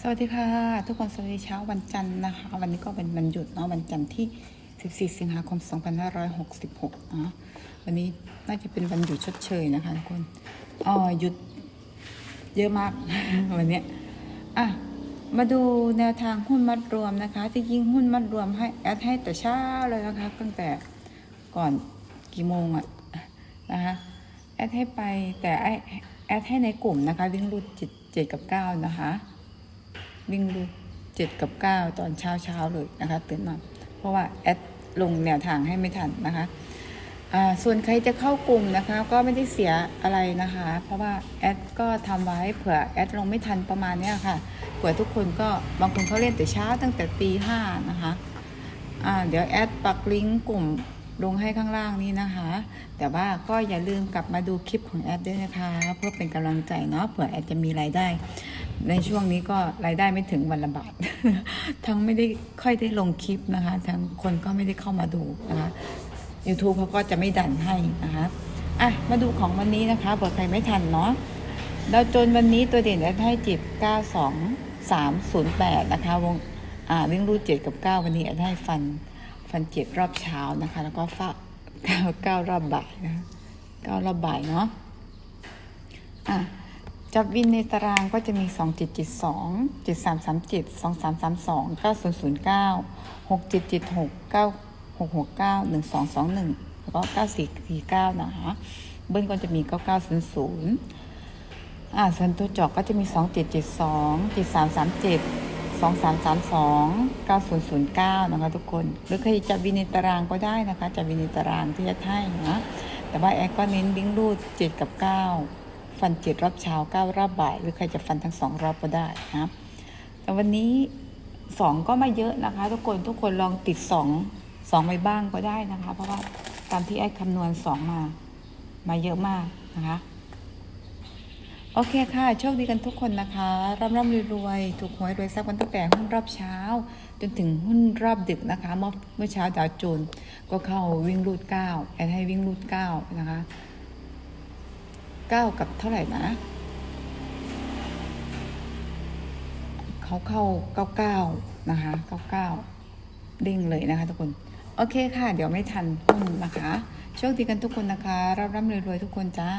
สวัสดีค่ะ ทุกคนสวัสดีเช้าวันจันทร์นะคะ วันนี้ก็เป็นวันหยุดเนาะวันจันทร์ที่ 14 สิงหาคม 2566เนาะวันนี้น่าจะเป็นวันหยุดชดเชยนะคะทุกคนอ๋อหยุดเยอะมาก วันนี้อะมาดูแนวทางหุ้นมัดรวมนะคะที่ยิงหุ้นมัดรวมให้แอดให้แต่เช้าเลยนะคะตั้งแต่ก่อนกี่โมงอะนะคะแอดให้ไปแต่ไอแอดให้ในกลุ่มนะคะวิ่งรูดจิตเจ็ดกับเก้านะคะ วิ่งรูเจ็ดกับเก้าตอนเช้าเช้าเลยนะคะตื่นมาเพราะว่าแอดลงแนวทางให้ไม่ทันนะคะส่วนใครจะเข้ากลุ่มนะคะก็ไม่ได้เสียอะไรนะคะ เพราะว่าแอดก็ทำไว้เผื่อแอดลงไม่ทันประมาณนี้ค่ะเผื่อทุกคนก็บางคนเขาเล่นแต่เช้าตั้งแต่ตีห้านะคะเดี๋ยวแอดปักลิงก์กลุ่มลงให้ข้างล่างนี้นะคะ แต่ว่าก็อย่าลืมกลับมาดูคลิปของแอดด้วยนะคะ เพื่อเป็นกำลังใจเนาะเผื่อแอดจะมีรายได้ ในช่วงนี้ก็รายได้ไม่ถึงวันละบาท ทั้งไม่ได้ค่อยได้ลงคลิปนะคะ ทั้งคนก็ไม่ได้เข้ามาดูนะคะ YouTube เขาก็จะไม่ดันให้นะคะอะมาดูของวันนี้นะคะเผื่อใครไม่ทันเนาะดาวโจนวันนี้ตัวเด่นแอดให้จิบ 92 308 นะคะวงอ่าวิ่งรูด7กับ 9 วันนี้แอดให้ฟันฟันเจ็ดรอบเช้านะคะ แล้วก็ฟ้า9 9รอบบ่ายนะคะ9รอบบ่ายเนาะอะ จับวินในตารางก็จะมี 2 7 7 2 7 3 3 7 2 3 3 2 9 0 0 9 6 7 7 6 9 6 6 9 1 2 2 1 แล้วก็ 9 4 4 9 นะคะ เบิ้ลก็จะมี 9 9 0 0 อ่าส่วนตัวจอกก็จะมี 2 7 7 2 7 3 3 7 2 3 3 2 9 0 0 9 นะคะทุกคน หรือใครจะวินในตารางก็ได้นะคะ จะวินในตารางที่จะให้นะ แต่ว่าแอดก็เน้นวิ่งรูด 7 กับ 9 ฟันเจ็ดรอบเช้าเก้ารอบบ่าย หรือใครจะฟันทั้งสองรอบก็ได้นะครับแต่วันนี้สองก็ไม่เยอะนะคะ ทุกคนทุกคนลองติดสองสองไปบ้างก็ได้นะคะ เพราะว่าตามที่ไอ้คำนวณสองมา มาเยอะมากนะคะ โอเคค่ะ โชคดีกันทุกคนนะคะ ร่ำร่ำรวยๆ ถูกหวยรวยทรัพย์กันตั้งแต่หุ้นรอบเช้า จนถึงหุ้นรอบดึกนะคะ เมื่อเมื่อเช้าดาวโจนก็เข้าวิ่งรูดเก้าแอนให้วิ่งรูดเก้านะคะ เก้ากับเท่าไหร่นะ เขาเข้าเก้าเก้านะคะเก้าเก้าเด้งเลยนะคะทุกคน โอเคค่ะ เดี๋ยวไม่ทันหุ้นนะคะ โชคดีกันทุกคนนะคะรับร่ำรวยๆทุกคนจ้า